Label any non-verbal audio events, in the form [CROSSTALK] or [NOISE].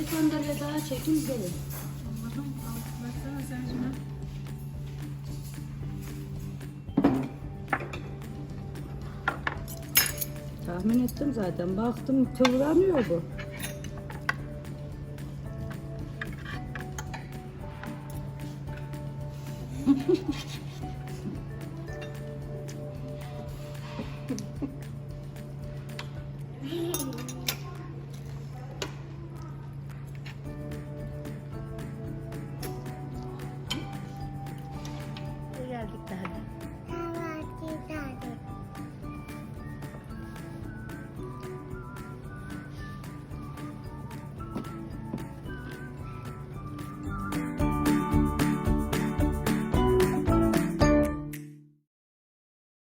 bir sandalye daha çekin gelin. Anladım. Baksana sen şuna. Tahmin ettim zaten. Baktım kıvranıyor bu. [LAUGHS] হাদিক তাহাদিক